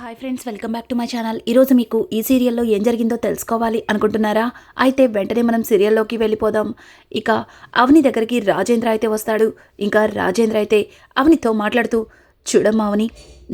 Hi friends welcome back to my channel ఈరోజు మీకు ఈ సీరియల్లో ఏం జరిగిందో తెలుసుకోవాలి అనుకుంటున్నారా? అయితే వెంటనే మనం సీరియల్లోకి వెళ్ళిపోదాం. ఇక అవని దగ్గరికి రాజేంద్ర అయితే వస్తాడు. ఇంకా రాజేంద్ర అయితే అవనితో మాట్లాడుతూ చూడమ్మా అవని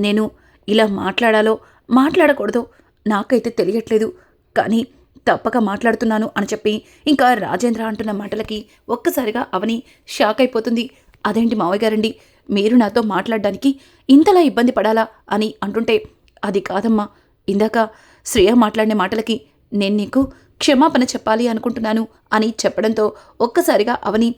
నేను ఇలా మాట్లాడాలో మాట్లాడకూడదో నాకైతే తెలియట్లేదు. కానీ తప్పక మాట్లాడుతున్నాను అని చెప్పి ఇంకా రాజేంద్ర అంటున్న మాటలకి ఒక్కసారిగా అవని షాక్ అయిపోతుంది. అదేంటి మావయ్య గారండి మీరు నాతో మాట్లాడడానికి ఇంతలా ఇబ్బంది పడాలా? అని అంటుంటే అది కాదమ్మా. ఇందాక శ్రేయ మాట్లాడిన మాటలకి నేను నీకు క్షమాపణ చెప్పాలి అనుకుంటున్నాను అని చెప్పడంతో ఒక్కసారిగా అవని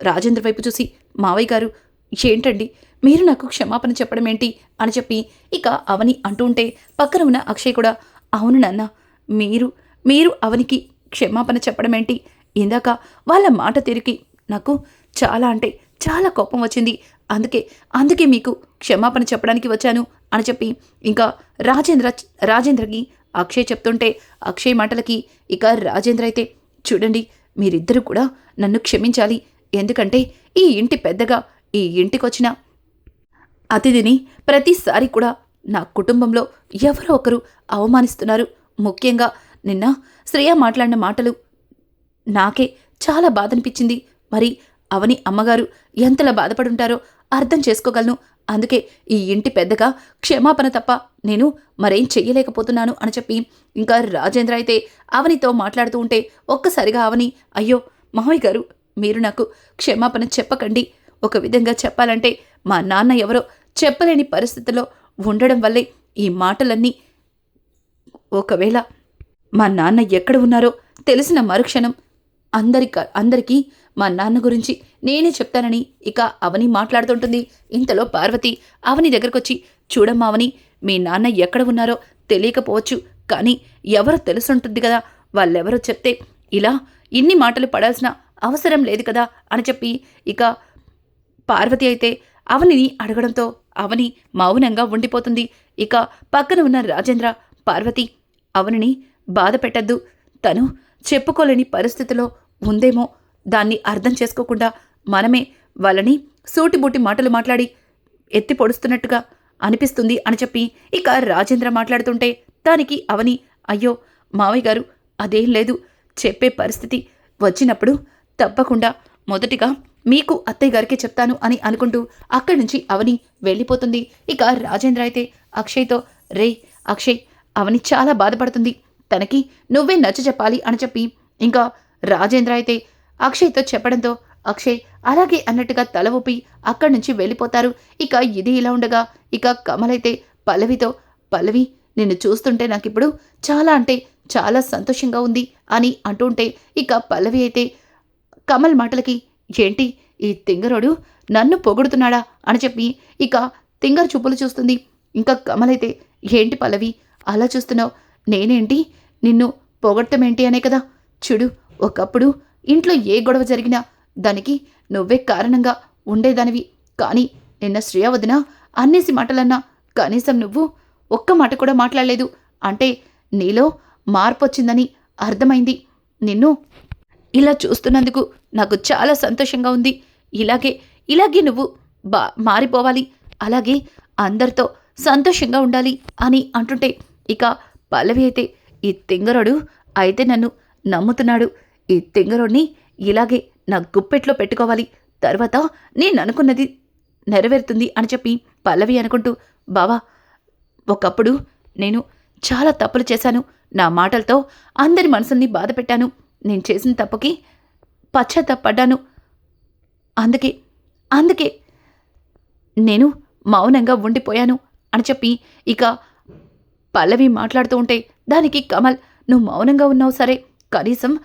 రాజేంద్ర వైపు చూసి మావయ్య గారు ఏంటండి? మీరు నాకు క్షమాపణ చెప్పడం ఏంటి? అని చెప్పి ఇక అవని అంటూ ఉంటే పక్కన ఉన్న అక్షయ్ కూడా అవును నాన్న మీరు మీరు అవనికి క్షమాపణ చెప్పడం ఏంటి? ఇందాక వాళ్ళ మాట తిరిగి నాకు చాలా అంటే చాలా కోపం వచ్చింది. అందుకే అందుకే మీకు క్షమాపణ చెప్పడానికి వచ్చాను అని చెప్పి ఇంకా రాజేంద్ర రాజేంద్రకి అక్షయ్ చెప్తుంటే అక్షయ్ మాటలకి ఇక రాజేంద్ర అయితే చూడండి మీరిద్దరూ కూడా నన్ను క్షమించాలి. ఎందుకంటే ఈ ఇంటి పెద్దగా ఈ ఇంటికొచ్చిన అతిథిని ప్రతిసారి కూడా నా కుటుంబంలో ఎవరో ఒకరు అవమానిస్తున్నారు. ముఖ్యంగా నిన్న శ్రేయ మాట్లాడిన మాటలు నాకే చాలా బాధ అనిపించింది మరి అవని అమ్మగారు ఎంతలా బాధపడుంటారో అర్థం చేసుకోగలను అందుకే ఈ ఇంటి పెద్దగా క్షమాపణ తప్ప నేను మరేం చెయ్యలేకపోతున్నాను అని చెప్పి ఇంకా రాజేంద్ర అయితే అవనితో మాట్లాడుతూ ఉంటే ఒక్కసారిగా అవని అయ్యో మామయ్య గారు మీరు నాకు క్షమాపణ చెప్పకండి. ఒక విధంగా చెప్పాలంటే మా నాన్న ఎవరో చెప్పలేని పరిస్థితిలో ఉండడం వల్లే ఈ మాటలన్నీ ఒకవేళ మా నాన్న ఎక్కడ ఉన్నారో తెలిసిన మరుక్షణం అందరి అందరికీ మా నాన్న గురించి నేనే చెప్తానని ఇక అవని మాట్లాడుతుంటుంది. ఇంతలో పార్వతి అవని దగ్గరకొచ్చి చూడమ్మా అవని మీ నాన్న ఎక్కడ ఉన్నారో తెలియకపోవచ్చు కానీ ఎవరో తెలుసుంటుంది కదా. వాళ్ళెవరో చెప్తే ఇలా ఇన్ని మాటలు పడాల్సిన అవసరం లేదు కదా అని చెప్పి ఇక పార్వతి అయితే అవనిని అడగడంతో అవని మౌనంగా ఉండిపోతుంది. ఇక పక్కన ఉన్న రాజేంద్ర పార్వతి అవనిని బాధ పెట్టద్దు తను చెప్పుకోలేని పరిస్థితిలో ఉందేమో దాన్ని అర్థం చేసుకోకుండా మనమే వాళ్ళని సూటిబూటి మాటలు మాట్లాడి ఎత్తి పొడుస్తున్నట్టుగా అనిపిస్తుంది అని చెప్పి ఇక రాజేంద్ర మాట్లాడుతుంటే దానికి అవని అయ్యో మావయ్య గారు అదేం లేదు. చెప్పే పరిస్థితి వచ్చినప్పుడు తప్పకుండా మొదటిగా మీకు అత్తయ్య గారికి చెప్తాను అని అనుకుంటూ అక్కడి నుంచి అవని వెళ్ళిపోతుంది. ఇక రాజేంద్ర అయితే అక్షయ్తో రే అక్షయ్ అవని చాలా బాధపడుతుంది. తనకి నువ్వే నచ్చ చెప్పాలి అని చెప్పి ఇంకా రాజేంద్ర అయితే అక్షయ్తో చెప్పడంతో అక్షయ్ అలాగే అన్నట్టుగా తల ఊపి అక్కడి నుంచి వెళ్ళిపోతారు. ఇక ఇది ఇలా ఉండగా ఇక కమలైతే పల్లవితో పల్లవి నిన్ను చూస్తుంటే నాకిప్పుడు చాలా అంటే చాలా సంతోషంగా ఉంది అని అంటుంటే ఇక పల్లవి అయితే కమల్ మాటలకి ఏంటి ఈ తింగరోడు నన్ను పొగుడుతున్నాడా? అని చెప్పి ఇక తింగర్ చూపులు చూస్తుంది. ఇంకా కమలైతే ఏంటి పల్లవి అలా చూస్తున్నావు? నేనేంటి? నిన్ను పొగడటమేంటి అనే కదా. చూడు ఒకప్పుడు ఇంట్లో ఏ గొడవ జరిగినా దానికి నువ్వే కారణంగా ఉండేదానివి. కానీ నిన్న శ్రేయ వదిన అన్నేసి మాటలన్నా కనీసం నువ్వు ఒక్క మాట కూడా మాట్లాడలేదు. అంటే నీలో మార్పు వచ్చిందని అర్థమైంది. నిన్ను ఇలా చూస్తున్నందుకు నాకు చాలా సంతోషంగా ఉంది. ఇలాగే ఇలాగే నువ్వు బా మారిపోవాలి. అలాగే అందరితో సంతోషంగా ఉండాలి అని అంటుంటే ఇక పల్లవి అయితే ఈ తింగరుడు అయితే నన్ను నమ్ముతున్నాడు. ఈ తింగరోడిని ఇలాగే నా గుప్పెట్లో పెట్టుకోవాలి. తర్వాత నేను అనుకున్నది నెరవేరుతుంది అని చెప్పి పల్లవి అనుకుంటూ బావా ఒకప్పుడు నేను చాలా తప్పులు చేశాను. నా మాటలతో అందరి మనసుల్ని బాధ పెట్టాను. నేను చేసిన తప్పుకి పశ్చాత్తపడ్డాను. అందుకే అందుకే నేను మౌనంగా ఉండిపోయాను అని చెప్పి ఇక పల్లవి మాట్లాడుతూ ఉంటే దానికి కమల్ నువ్వు మౌనంగా ఉన్నావు సరే. కనీసం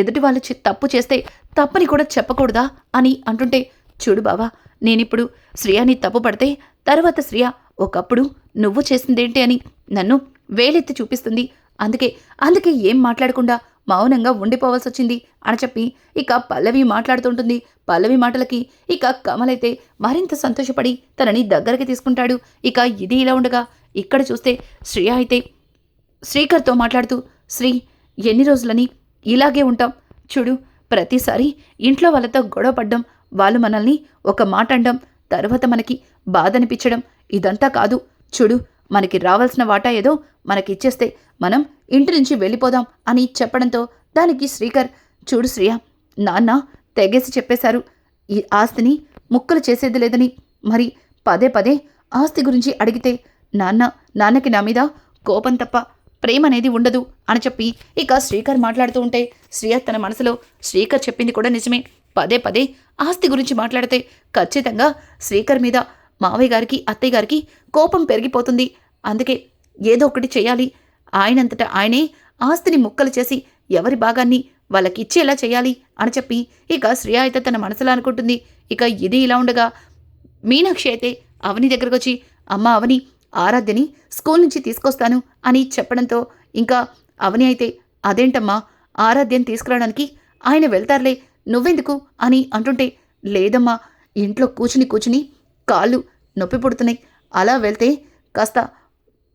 ఎదుటి వాళ్ళు తప్పు చేస్తే తప్పని కూడా చెప్పకూడదా అని అంటుంటే చూడు బావా నేనిప్పుడు శ్రియాని తప్పు పడితే తర్వాత శ్రియ ఒకప్పుడు నువ్వు చేసిందేంటి అని నన్ను వేలెత్తి చూపిస్తుంది. అందుకే అందుకే ఏం మాట్లాడకుండా మౌనంగా ఉండిపోవాల్సి వచ్చింది అని చెప్పి ఇక పల్లవి మాట్లాడుతుంటుంది. పల్లవి మాటలకి ఇక కమలైతే మరింత సంతోషపడి తనని దగ్గరికి తీసుకుంటాడు. ఇక ఇది ఇలా ఉండగా ఇక్కడ చూస్తే శ్రియ అయితే శ్రీకర్తో మాట్లాడుతూ శ్రీ ఎన్ని రోజులని ఇలాగే ఉంటాం. చూడు ప్రతిసారి ఇంట్లో వాళ్ళతో గొడవ పడ్డం వాళ్ళు మనల్ని ఒక మాట అండం తర్వాత మనకి బాధ అనిపించడం ఇదంతా కాదు. చూడు మనకి రావాల్సిన వాటా ఏదో మనకిచ్చేస్తే మనం ఇంటి నుంచి వెళ్ళిపోదాం అని చెప్పడంతో దానికి శ్రీకర్ చూడు శ్రియ నాన్న తెగేసి చెప్పేశారు. ఈ ఆస్తిని ముక్కలు చేసేది లేదని. మరి పదే పదే ఆస్తి గురించి అడిగితే నాన్న నాన్నకి నా మీద కోపం తప్ప ప్రేమ అనేది ఉండదు అని చెప్పి ఇక శ్రీకర్ మాట్లాడుతూ ఉంటే శ్రీయ తన మనసులో శ్రీకర్ చెప్పింది కూడా నిజమే. పదే పదే ఆస్తి గురించి మాట్లాడితే ఖచ్చితంగా శ్రీకర్ మీద మావయ్య గారికి అత్తయ్య గారికి కోపం పెరిగిపోతుంది. అందుకే ఏదో ఒకటి చేయాలి. ఆయనంతటా ఆయనే ఆస్తిని ముక్కలు చేసి ఎవరి భాగాన్ని వాళ్ళకి ఇచ్చేలా చేయాలి అని చెప్పి ఇక శ్రేయ అయితే తన మనసులో అనుకుంటుంది. ఇక ఇది ఇలా ఉండగా మీనాక్షి అయితే అవని దగ్గరకు వచ్చి అమ్మ అవని ఆరాధ్యని స్కూల్ నుంచి తీసుకొస్తాను అని చెప్పడంతో ఇంకా అవని అయితే అదేంటమ్మా? ఆరాధ్యని తీసుకురావడానికి ఆయన వెళ్తారులే నువ్వెందుకు? అని అంటుంటే లేదమ్మా ఇంట్లో కూర్చుని కూర్చుని కాళ్ళు నొప్పి పుడుతున్నాయి. అలా వెళ్తే కాస్త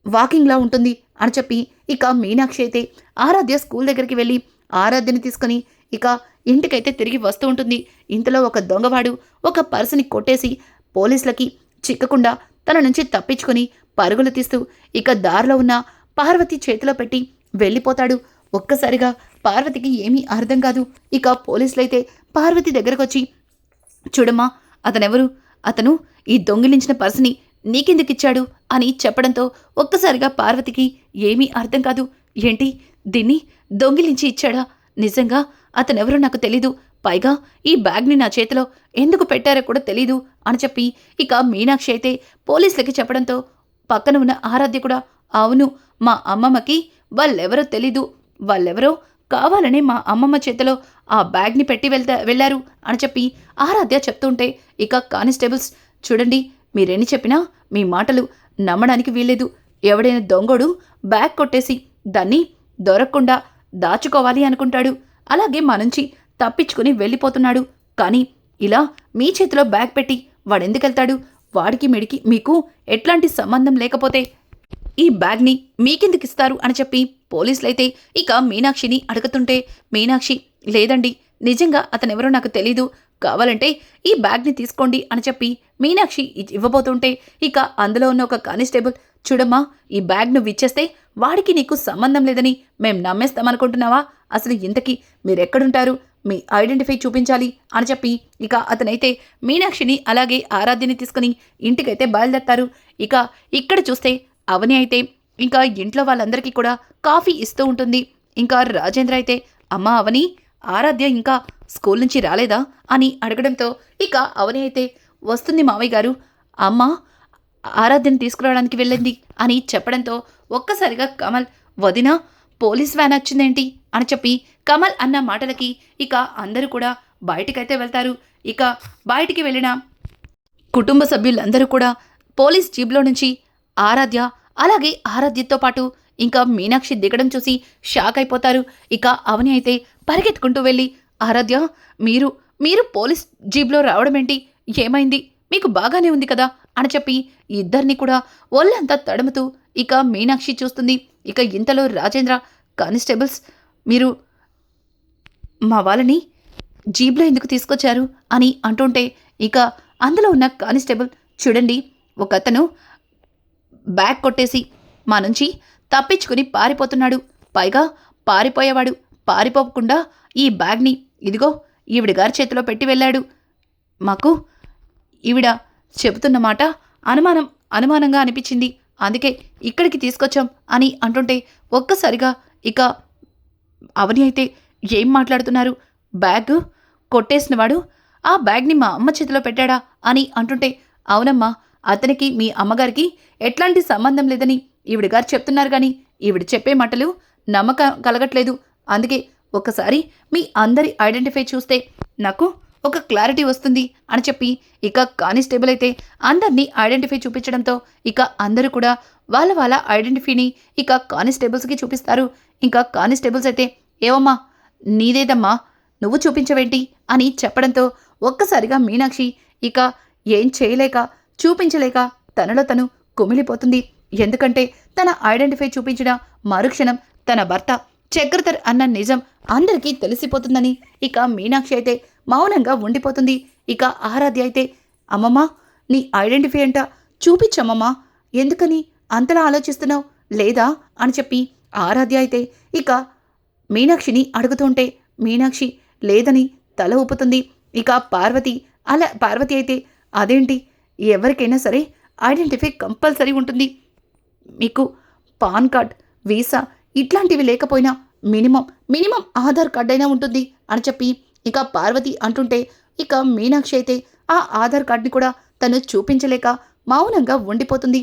వాకింగ్లా ఉంటుంది అని చెప్పి ఇక మీనాక్షి అయితే ఆరాధ్య స్కూల్ దగ్గరికి వెళ్ళి ఆరాధ్యని తీసుకొని ఇక ఇంటికైతే తిరిగి వస్తూ ఉంటుంది. ఇంతలో ఒక దొంగవాడు ఒక పర్సుని కొట్టేసి పోలీసులకి చిక్కకుండా తన నుంచి తప్పించుకొని పరుగులు తీస్తూ ఇక దారిలో ఉన్న పార్వతి చేతిలో పెట్టి వెళ్ళిపోతాడు. ఒక్కసారిగా పార్వతికి ఏమీ అర్థం కాదు. ఇక పోలీసులైతే పార్వతి దగ్గరకొచ్చి చూడమ్మా అతనెవరు? అతను ఈ దొంగిలించిన పర్సని నీకెందుకిచ్చాడు అని చెప్పడంతో ఒక్కసారిగా పార్వతికి ఏమీ అర్థం కాదు. ఏంటి? దీన్ని దొంగిలించి ఇచ్చాడా? నిజంగా అతనెవరో నాకు తెలీదు. పైగా ఈ బ్యాగ్ని నా చేతిలో ఎందుకు పెట్టారో కూడా తెలీదు అని చెప్పి ఇక మీనాక్షి అయితే పోలీసులకి చెప్పడంతో పక్కన ఉన్న ఆరాధ్య కూడా అవును మా అమ్మమ్మకి వాళ్ళెవరో తెలీదు. వాళ్ళెవరో కావాలని మా అమ్మమ్మ చేతిలో ఆ బ్యాగ్ని పెట్టి వెళ్తా వెళ్ళారు అని చెప్పి ఆరాధ్య చెప్తుంటే ఇక కానిస్టేబుల్స్ చూడండి మీరెన్ని చెప్పినా మీ మాటలు నమ్మడానికి వీల్లేదు. ఎవడైనా దొంగోడు బ్యాగ్ కొట్టేసి దాన్ని దొరకకుండా దాచుకోవాలి అనుకుంటాడు. అలాగే మా నుంచి తప్పించుకుని వెళ్ళిపోతున్నాడు. కానీ ఇలా మీ చేతిలో బ్యాగ్ పెట్టి వాడెందుకెళ్తాడు? వాడికి మెడికి మీకు ఎట్లాంటి సంబంధం లేకపోతే? ఈ బ్యాగ్ని మీకెందుకు ఇస్తారు అని చెప్పి పోలీసులైతే ఇక మీనాక్షిని అడుగుతుంటే మీనాక్షి లేదండి. నిజంగా అతనెవరో నాకు తెలీదు. కావాలంటే ఈ బ్యాగ్ని తీసుకోండి అని చెప్పి మీనాక్షి ఇవ్వబోతుంటే ఇక అందులో ఉన్న ఒక కానిస్టేబుల్ చూడమ్మా ఈ బ్యాగ్ నువ్వు ఇచ్చేస్తే వాడికి నీకు సంబంధం లేదని మేం నమ్మేస్తామనుకుంటున్నావా? అసలు ఇంతకీ మీరెక్కడుంటారు? మీ ఐడెంటిఫై చూపించాలి అని చెప్పి ఇక అతనైతే మీనాక్షిని అలాగే ఆరాధ్యని తీసుకుని ఇంటికైతే బయలుదేరతారు. ఇక ఇక్కడ చూస్తే అవని అయితే ఇంకా ఇంట్లో వాళ్ళందరికీ కూడా కాఫీ ఇస్తూ ఉంటుంది. ఇంకా రాజేంద్ర అయితే అమ్మ అవని ఆరాధ్య ఇంకా స్కూల్ నుంచి రాలేదా? అని అడగడంతో ఇక అవని అయితే వస్తుంది మావయ్య గారు. అమ్మ ఆరాధ్యని తీసుకురావడానికి వెళ్ళింది అని చెప్పడంతో ఒక్కసారిగా కమల్ వదిన పోలీస్ వ్యాన్ వచ్చిందేంటి? అని చెప్పి కమల్ అన్న మాటలకి ఇక అందరూ కూడా బయటికైతే వెళ్తారు. ఇక బయటికి వెళ్ళిన కుటుంబ సభ్యులందరూ కూడా పోలీస్ జీబ్లో నుంచి ఆరాధ్య అలాగే ఆరాధ్యతో పాటు ఇంకా మీనాక్షి దిగడం చూసి షాక్ అయిపోతారు. ఇక అవని అయితే పరిగెత్తుకుంటూ వెళ్ళి ఆరాధ్య మీరు మీరు పోలీస్ జీబ్లో రావడం ఏంటి? ఏమైంది? మీకు బాగానే ఉంది కదా? అని చెప్పి ఇద్దరిని కూడా ఒళ్ళంతా తడుముతూ ఇక మీనాక్షి చూస్తుంది. ఇక ఇంతలో రాజేంద్ర కానిస్టేబుల్స్ మీరు మా వాళ్ళని జీబ్లో ఎందుకు తీసుకొచ్చారు అని అంటుంటే ఇక అందులో ఉన్న కానిస్టేబుల్ చూడండి ఒక అతను బ్యాగ్ కొట్టేసి మా నుంచి తప్పించుకుని పారిపోతున్నాడు. పైగా పారిపోయేవాడు. పారిపోకుండా ఈ బ్యాగ్ని ఇదిగో ఈవిడ గారి చేతిలో పెట్టి వెళ్ళాడు. మాకు ఈవిడ చెబుతున్న మాట అనుమానం అనుమానంగా అనిపించింది. అందుకే ఇక్కడికి తీసుకొచ్చాం అని అంటుంటే ఒక్కసారిగా ఇక అవని అయితే ఏం మాట్లాడుతున్నారు? బ్యాగ్? కొట్టేసినవాడు? ఆ బ్యాగ్ని మా అమ్మ చేతిలో పెట్టాడా? అని అంటుంటే అవునమ్మా అతనికి మీ అమ్మగారికి ఎట్లాంటి సంబంధం లేదని ఈవిడ గారు చెప్తున్నారు కానీ ఈవిడ చెప్పే మాటలు నమ్మకం కలగట్లేదు. అందుకే ఒకసారి మీ అందరి ఐడెంటిఫై చూస్తే నాకు ఒక క్లారిటీ వస్తుంది అని చెప్పి ఇక కానిస్టేబుల్ అయితే అందరినీ ఐడెంటిఫై చూపించడంతో ఇక అందరూ కూడా వాళ్ళ వాళ్ళ ఐడెంటిఫైని ఇక కానిస్టేబుల్స్కి చూపిస్తారు. ఇంకా కానిస్టేబుల్స్ అయితే ఏవమ్మా నీదేదమ్మా? నువ్వు చూపించవేంటి? అని చెప్పడంతో ఒక్కసారిగా మీనాక్షి ఇక ఏం చేయలేక చూపించలేక తనలో తను కుమిలిపోతుంది. ఎందుకంటే తన ఐడెంటిఫై చూపించిన మరుక్షణం తన భర్త చక్రధర్ అన్న నిజం అందరికీ తెలిసిపోతుందని ఇక మీనాక్షి అయితే మౌనంగా ఉండిపోతుంది. ఇక ఆరాధ్య అయితే అమ్మమ్మ నీ ఐడెంటిఫై అంట చూపించమ్మమ్మా ఎందుకని అంతలా ఆలోచిస్తున్నావు? లేదా? అని చెప్పి ఆరాధ్య అయితే ఇక మీనాక్షిని అడుగుతుంటే మీనాక్షి లేదని తల ఊపుతుంది. ఇక పార్వతి అలా పార్వతి అయితే అదేంటి? ఎవరికైనా సరే ఐడెంటిఫై కంపల్సరీ ఉంటుంది. మీకు పాన్ కార్డ్ వీసా ఇట్లాంటివి లేకపోయినా మినిమం మినిమం ఆధార్ కార్డ్ అయినా ఉంటుంది అని చెప్పి ఇక పార్వతి అంటుంటే ఇక మీనాక్షి అయితే ఆ ఆధార్ కార్డ్ని కూడా తను చూపించలేక మౌనంగా ఉండిపోతుంది.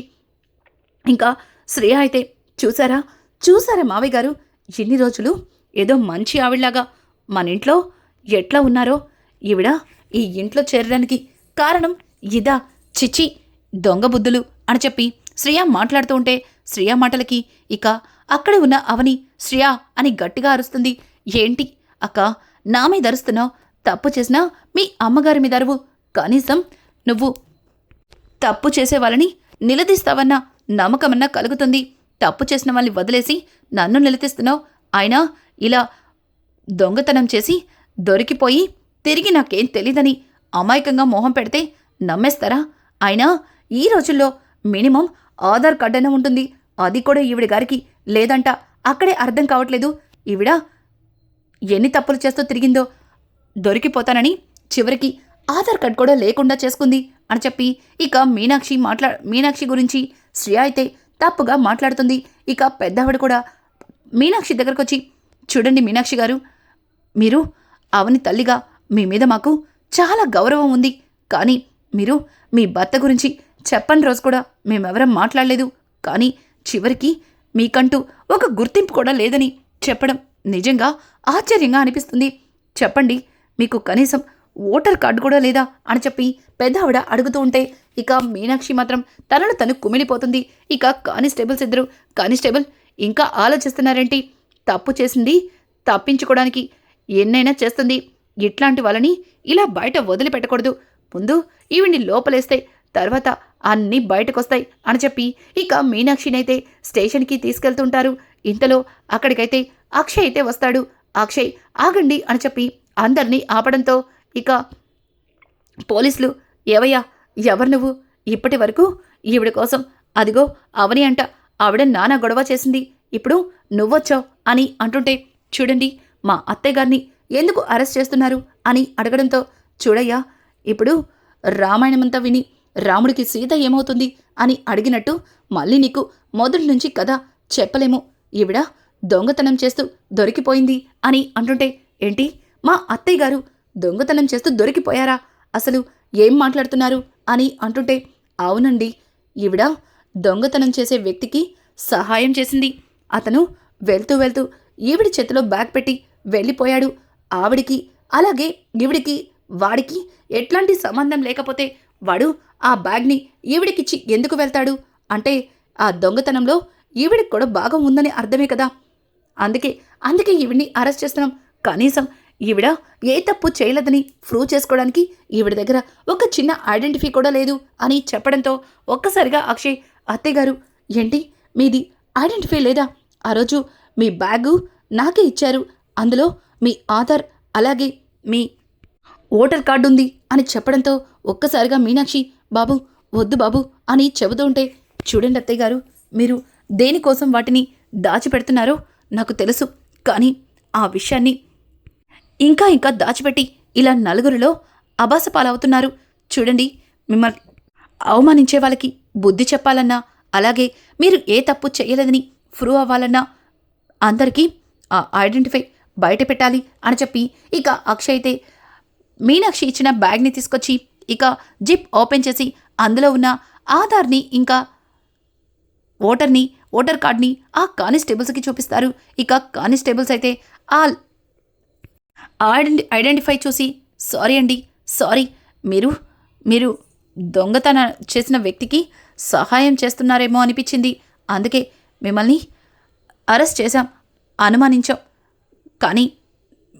ఇంకా శ్రేయ అయితే చూసారా? చూసారా మావయ్య గారు? ఎన్ని రోజులు ఏదో మంచి ఆవిడలాగా. మన ఇంట్లో ఎట్లా ఉన్నారో? ఈవిడ ఈ ఇంట్లో చేరడానికి కారణం ఇదా చిచి దొంగ బుద్ధులు అని చెప్పి శ్రియా మాట్లాడుతూ ఉంటే శ్రియా మాటలకి ఇక అక్కడే ఉన్న అవని శ్రియా అని గట్టిగా అరుస్తుంది. ఏంటి అక్క నా మీద అరుస్తున్నావు తప్పు చేసినా మీ అమ్మగారి మీద అరువు? కనీసం నువ్వు తప్పు చేసే వాళ్ళని నిలదీస్తావన్న నమ్మకమన్నా కలుగుతుంది. తప్పు చేసిన వాళ్ళని వదిలేసి నన్ను నిలదీస్తున్నావు. అయినా ఇలా దొంగతనం చేసి దొరికిపోయి తిరిగి నాకేం తెలీదని అమాయకంగా మొహం పెడితే నమ్మేస్తారా? అయినా ఈ రోజుల్లో మినిమం ఆధార్ కార్డ్ అయినా ఉంటుంది. అది కూడా ఈవిడ గారికి లేదంట. అక్కడే అర్థం కావట్లేదు. ఈవిడ ఎన్ని తప్పులు చేస్తూ తిరిగిందో దొరికిపోతానని చివరికి ఆధార్ కార్డ్ కూడా లేకుండా చేసుకుంది అని చెప్పి ఇక మీనాక్షి మాట్లా మీనాక్షి గురించి శ్రేయ అయితే తప్పుగా మాట్లాడుతుంది. ఇక పెద్దవిడ కూడా మీనాక్షి దగ్గరకు వచ్చి చూడండి మీనాక్షి గారు. మీరు అవని తల్లిగా మీ మీద మాకు చాలా గౌరవం ఉంది. కానీ మీరు మీ భర్త గురించి చెప్పని రోజు కూడా మేమెవరం మాట్లాడలేదు. కానీ చివరికి మీకంటూ ఒక గుర్తింపు కూడా లేదని చెప్పడం నిజంగా ఆశ్చర్యంగా అనిపిస్తుంది. చెప్పండి మీకు కనీసం ఓటర్ కార్డు కూడా లేదా అని చెప్పి పెద్ద ఆవిడ అడుగుతూ ఉంటే ఇక మీనాక్షి మాత్రం తనను తను కుమిలిపోతుంది. ఇక కానిస్టేబుల్స్ ఇద్దరు కానిస్టేబుల్ ఇంకా ఆలోచిస్తున్నారేంటి? తప్పు చేసింది తప్పించుకోవడానికి ఎన్నైనా చేస్తుంది. ఇట్లాంటి వాళ్ళని ఇలా బయట వదిలిపెట్టకూడదు. ముందు ఈవిని లోపలేస్తే తర్వాత అన్నీ బయటకొస్తాయి అని చెప్పి ఇక మీనాక్షినైతే స్టేషన్కి తీసుకెళ్తుంటారు. ఇంతలో అక్కడికైతే అక్షయ్ అయితే వస్తాడు. అక్షయ్ ఆగండి అని చెప్పి అందరినీ ఆపడంతో ఇక పోలీసులు ఏవయ్యా ఎవరు నువ్వు? ఇప్పటి వరకు ఈవిడ కోసం అదిగో అవని అంట ఆవిడ నానా గొడవ చేసింది. ఇప్పుడు నువ్వొచ్చావు అని అంటుంటే చూడండి మా అత్తయ్య గారిని ఎందుకు అరెస్ట్ చేస్తున్నారు అని అడగడంతో చూడయ్యా ఇప్పుడు రామాయణమంతా విని రాముడికి సీత ఏమవుతుంది అని అడిగినట్టు మళ్ళీ నీకు మొదటి నుంచి కథ చెప్పలేము. ఈవిడ దొంగతనం చేస్తూ దొరికిపోయింది అని అంటుంటే ఏంటి? మా అత్తయ్య గారు దొంగతనం చేస్తూ దొరికిపోయారా? అసలు ఏం మాట్లాడుతున్నారు అని అంటుంటే అవునండి ఈవిడ దొంగతనం చేసే వ్యక్తికి సహాయం చేసింది అతను వెళ్తూ వెళ్తూ ఈవిడి చేతిలో బ్యాగ్ పెట్టి వెళ్ళిపోయాడు. ఆవిడికి అలాగే ఈవిడికి వాడికి ఎట్లాంటి సంబంధం లేకపోతే వాడు ఆ బ్యాగ్ని ఈవిడికిచ్చి ఎందుకు వెళ్తాడు? అంటే ఆ దొంగతనంలో ఈవిడికి కూడా భాగం ఉందని అర్థమే కదా. అందుకే అందుకే ఈవిడిని అరెస్ట్ చేస్తున్నాం. కనీసం ఈవిడ ఏ తప్పు చేయలేదని ప్రూవ్ చేసుకోవడానికి ఈవిడ దగ్గర ఒక చిన్న ఐడెంటిఫై కూడా లేదు అని చెప్పడంతో ఒక్కసారిగా అక్షయ్ అత్తయ్య గారు ఏంటి? మీది ఐడెంటిఫై లేదా ఆ రోజు మీ బ్యాగు నాకే ఇచ్చారు. అందులో మీ ఆధార్ అలాగే మీ ఓటర్ కార్డు ఉంది అని చెప్పడంతో ఒక్కసారిగా మీనాక్షి బాబు వద్దు బాబు అని చెబుతూ ఉంటే చూడండి అత్తయ్య గారు మీరు దేనికోసం వాటిని దాచిపెడుతున్నారో నాకు తెలుసు కానీ ఆ విషయాన్ని ఇంకా ఇంకా దాచిపెట్టి ఇలా నలుగురిలో అబాస పాలవుతున్నారు చూడండి మిమ్మల్ని అవమానించే వాళ్ళకి బుద్ధి చెప్పాలన్నా అలాగే మీరు ఏ తప్పు చేయలేదని ప్రూవ్ అవ్వాలన్నా అందరికీ ఆ ఐడెంటిఫై బయట పెట్టాలి అని చెప్పి ఇక అక్షయ్ అయితే మీనాక్షి ఇచ్చిన బ్యాగ్ని తీసుకొచ్చి ఇక జిప్ ఓపెన్ చేసి అందులో ఉన్న ఆధార్ని ఇంకా ఓటర్ని ఓటర్ కార్డ్ని ఆ కానిస్టేబుల్స్కి చూపిస్తారు. ఇక కానిస్టేబుల్స్ అయితే ఆ ఐడెంటి ఐడెంటిఫై చూసి సారీ అండి సారీ మీరు మీరు దొంగతన చేసిన వ్యక్తికి సహాయం చేస్తున్నారేమో అనిపించింది. అందుకే మిమ్మల్ని అరెస్ట్ చేశాం అనుమానించాం. కానీ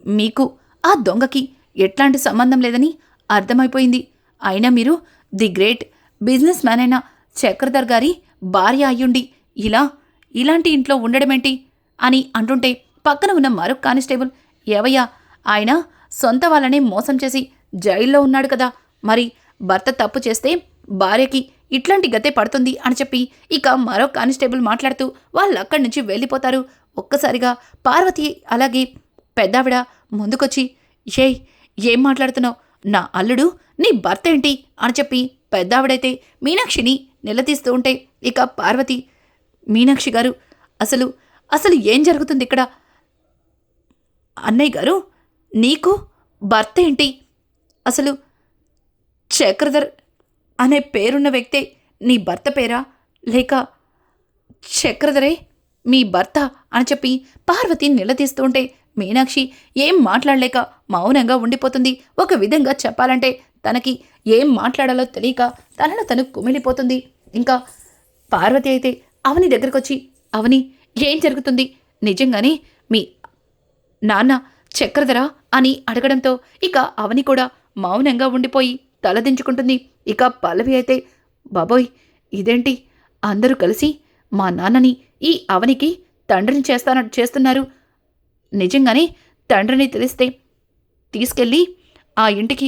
మీకు ఆ దొంగకి ఎట్లాంటి సంబంధం లేదని అర్థమైపోయింది. అయినా మీరు ది గ్రేట్ బిజినెస్ మ్యాన్ అయిన చక్రధర్ గారి భార్య అయ్యుండి ఇలా ఇలాంటి ఇంట్లో ఉండడమేంటి అని అంటుంటే పక్కన ఉన్న మరొక కానిస్టేబుల్ ఏవయ్యా ఆయన సొంత వాళ్ళనే మోసం చేసి జైల్లో ఉన్నాడు కదా. మరి భర్త తప్పు చేస్తే భార్యకి ఇట్లాంటి గతే పడుతుంది అని చెప్పి ఇక మరో కానిస్టేబుల్ మాట్లాడుతూ వాళ్ళు అక్కడి నుంచి వెళ్ళిపోతారు. ఒక్కసారిగా పార్వతి అలాగే పెద్దావిడ ముందుకొచ్చి ఏయ్ ఏం మాట్లాడుతున్నావు? నా అల్లుడు నీ భర్త ఏంటి? అని చెప్పి పెద్దావిడైతే మీనాక్షిని నిలదీస్తూ ఉంటే ఇక పార్వతి మీనాక్షి గారు అసలు అసలు ఏం జరుగుతుంది ఇక్కడ? అన్నయ్య గారు నీకు భర్త ఏంటి? అసలు చక్రధర్ అనే పేరున్న వ్యక్తే నీ భర్త పేరా? లేక చక్రధరే మీ భర్త అని చెప్పి పార్వతి నిలదీస్తూ ఉంటే మీనాక్షి ఏం మాట్లాడలేక మౌనంగా ఉండిపోతుంది. ఒక విధంగా చెప్పాలంటే తనకి ఏం మాట్లాడాలో తెలియక తనను తను కుమిలిపోతుంది. ఇంకా పార్వతి అయితే అవని దగ్గరకు వచ్చి అవని ఏం జరుగుతుంది? నిజంగానే మీ నాన్న చక్రధర అని అడగడంతో ఇక అవని కూడా మౌనంగా ఉండిపోయి తలదించుకుంటుంది. ఇక పల్లవి అయితే బాబోయ్ ఇదేంటి? అందరూ కలిసి మా నాన్నని ఈ అవనికి తండ్రిని చేస్తాన చేస్తున్నారు. నిజంగానే తండ్రిని తెలిస్తే తీసుకెళ్ళి ఆ ఇంటికి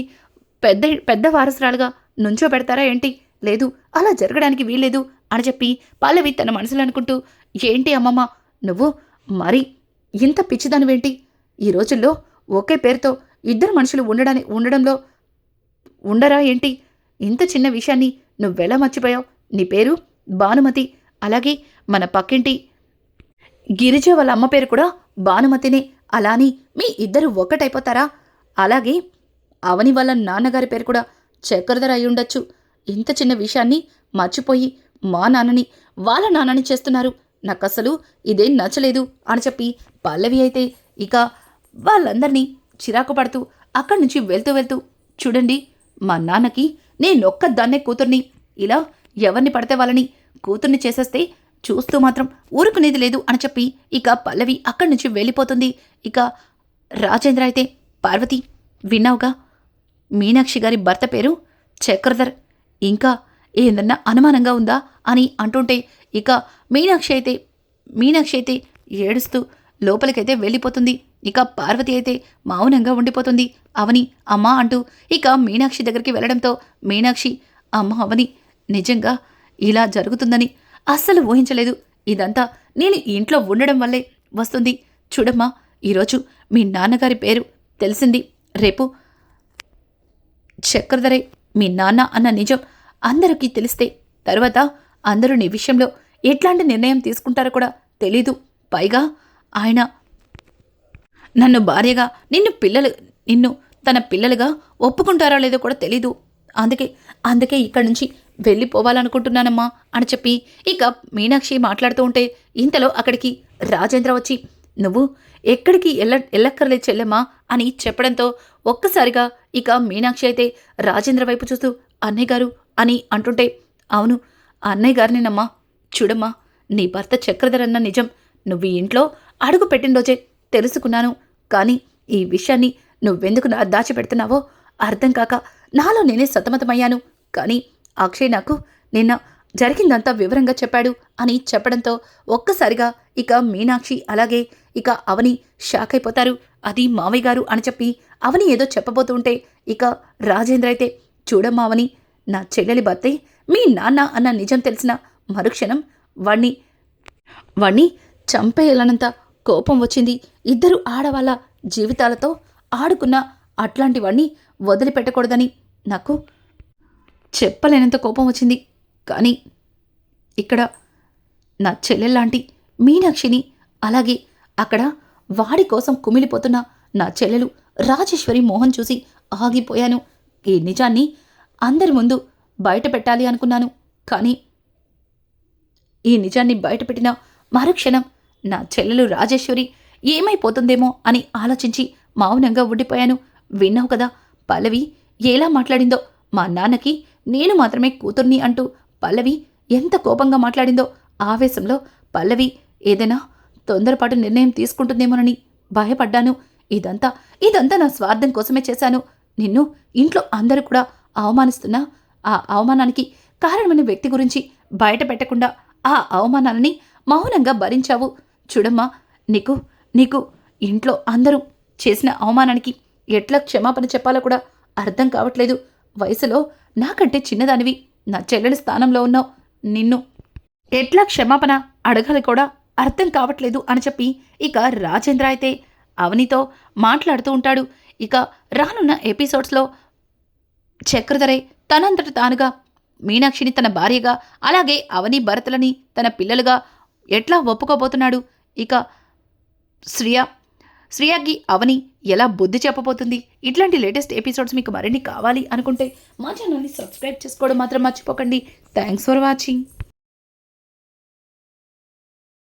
పెద్ద పెద్ద వారసురాలుగా నుంచో పెడతారా ఏంటి? లేదు అలా జరగడానికి వీల్లేదు అని చెప్పి పల్లవి తన మనసులో అనుకుంటూ ఏంటి అమ్మమ్మ నువ్వు మరి ఇంత పిచ్చిదానివేంటి? ఈ రోజుల్లో ఒకే పేరుతో ఇద్దరు మనుషులు ఉండడానికి ఉండడంలో ఉండరా ఏంటి? ఇంత చిన్న విషయాన్ని నువ్వెలా మర్చిపోయావు? నీ పేరు? భానుమతి? అలాగే మన పక్కింటి గిరిజ వాళ్ళ అమ్మ పేరు కూడా భానుమతినే. అలా అని మీ ఇద్దరు ఒక్కటైపోతారా? అలాగే అవని వాళ్ళ నాన్నగారి పేరు కూడా చక్రధర అయి ఉండొచ్చు. ఇంత చిన్న విషయాన్ని మర్చిపోయి మా నాన్నని వాళ్ళ నాన్నని చేస్తున్నారు. నాకు అసలు ఇదేం నచ్చలేదు అని చెప్పి పల్లవి అయితే ఇక వాళ్ళందరినీ చిరాకు పడుతూ అక్కడి నుంచి వెళ్తూ వెళ్తూ చూడండి మా నాన్నకి నేనొక్కదాన్నే కూతుర్ని. ఇలా ఎవరిని పడితే వాళ్ళని కూతుర్ని చేసేస్తే చూస్తూ మాత్రం ఊరుకునేది లేదు అని చెప్పి ఇక పల్లవి అక్కడి నుంచి వెళ్ళిపోతుంది. ఇక రాజేంద్ర అయితే పార్వతి విన్నావుగా మీనాక్షి గారి భర్త పేరు చక్రధర్. ఇంకా ఏందన్నా అనుమానంగా ఉందా అని అంటుంటే ఇక మీనాక్షి అయితే మీనాక్షి అయితే ఏడుస్తూ లోపలికైతే వెళ్ళిపోతుంది. ఇక పార్వతి అయితే మౌనంగా ఉండిపోతుంది. అవని అమ్మా అంటూ ఇక మీనాక్షి దగ్గరికి వెళ్ళడంతో మీనాక్షి అమ్మ అవని నిజంగా ఇలా జరుగుతుందని అస్సలు ఊహించలేదు. ఇదంతా నేను ఇంట్లో ఉండడం వల్లే వస్తుంది. చూడమ్మా ఈరోజు మీ నాన్నగారి పేరు తెలిసింది. రేపు చక్రధరే మీ నాన్న అన్న నిజం అందరికీ తెలిస్తే తర్వాత అందరూ నీ విషయంలో ఎట్లాంటి నిర్ణయం తీసుకుంటారో కూడా తెలీదు. పైగా ఆయన నన్ను భార్యగా నిన్ను పిల్లలు నిన్ను తన పిల్లలుగా ఒప్పుకుంటారో లేదో కూడా తెలీదు. అందుకే అందుకే ఇక్కడి నుంచి వెళ్ళిపోవాలనుకుంటున్నానమ్మా అని చెప్పి ఇక మీనాక్షి మాట్లాడుతూ ఉంటే ఇంతలో అక్కడికి రాజేంద్ర వచ్చి నువ్వు ఎక్కడికి ఎల్ల ఎల్లక్కర్లే చెల్లెమ్మా అని చెప్పడంతో ఒక్కసారిగా ఇక మీనాక్షి అయితే రాజేంద్ర వైపు చూస్తూ అన్నయ్య గారు అని అంటుంటే అవును అన్నయ్య గారినేనమ్మా. చూడమ్మా నీ భర్త చక్రధర్ అన్న నిజం నువ్వు ఈ ఇంట్లో అడుగు పెట్టిన రోజే తెలుసుకున్నాను. కానీ ఈ విషయాన్ని నువ్వెందుకు నా దాచిపెడుతున్నావో అర్థం కాక నాలో నేనే సతమతమయ్యాను. కానీ అక్షయ్ నాకు నిన్న జరిగిందంతా వివరంగా చెప్పాడు అని చెప్పడంతో ఒక్కసారిగా ఇక మీనాక్షి అలాగే ఇక అవని షాక్ అయిపోతారు. అది మావయ్య గారు అని చెప్పి అవని ఏదో చెప్పబోతుంటే ఇక రాజేంద్ర అయితే చూడమ్మా అవని నా చెల్లెలి భర్తే మీ నాన్న అన్న నిజం తెలిసిన మరుక్షణం వాణ్ణి వాణ్ణి చంపేయాలనంత కోపం వచ్చింది. ఇద్దరు ఆడవాళ్ళ జీవితాలతో ఆడుకున్న అట్లాంటి వాణ్ణి వదిలిపెట్టకూడదని నాకు చెప్పలేనంత కోపం వచ్చింది. కానీ ఇక్కడ నా చెల్లెల్లాంటి మీనాక్షిని అలాగే అక్కడ వాడి కోసం కుమిలిపోతున్న నా చెల్లెలు రాజేశ్వరి మోహన్ చూసి ఆగిపోయాను. ఈ నిజాన్ని అందరి ముందు బయట పెట్టాలి అనుకున్నాను. కానీ ఈ నిజాన్ని బయటపెట్టిన మరుక్షణం నా చెల్లెలు రాజేశ్వరి ఏమైపోతుందేమో అని ఆలోచించి మౌనంగా ఉండిపోయాను. విన్నావు కదా పల్లవి ఎలా మాట్లాడిందో? మా నాన్నకి నేను మాత్రమే కూతుర్ని అంటూ పల్లవి ఎంత కోపంగా మాట్లాడిందో? ఆవేశంలో పల్లవి ఏదైనా తొందరపాటు నిర్ణయం తీసుకుంటుందేమోనని భయపడ్డాను. ఇదంతా ఇదంతా నా స్వార్థం కోసమే చేశాను. నిన్ను ఇంట్లో అందరూ కూడా అవమానిస్తున్నా ఆ అవమానానికి కారణమైన వ్యక్తి గురించి బయట పెట్టకుండా ఆ అవమానాలని మౌనంగా భరించావు. చూడమ్మా నీకు నీకు ఇంట్లో అందరూ చేసిన అవమానానికి ఎట్లా క్షమాపణ చెప్పాలో కూడా అర్థం కావట్లేదు. వయసులో నాకంటే చిన్నదానివి నా చెల్లెలి స్థానంలో ఉన్నావు. నిన్ను ఎట్లా క్షమాపణ అడగాలి కూడా అర్థం కావట్లేదు అని చెప్పి ఇక రాజేంద్ర అయితే అవనితో మాట్లాడుతూ ఉంటాడు. ఇక రానున్న ఎపిసోడ్స్లో చక్రధరే తనంతట తానుగా మీనాక్షిని తన భార్యగా అలాగే అవని భరతలని తన పిల్లలుగా ఎట్లా ఒప్పుకోబోతున్నాడు? ఇక శ్రియ శ్రియకి అవని ఎలా బుద్ధి చెప్పబోతుంది? ఇట్లాంటి లేటెస్ట్ ఎపిసోడ్స్ మీకు మరిన్ని కావాలి అనుకుంటే మా ఛానల్ని సబ్స్క్రైబ్ చేసుకోవడం మాత్రం మర్చిపోకండి. Thanks for watching.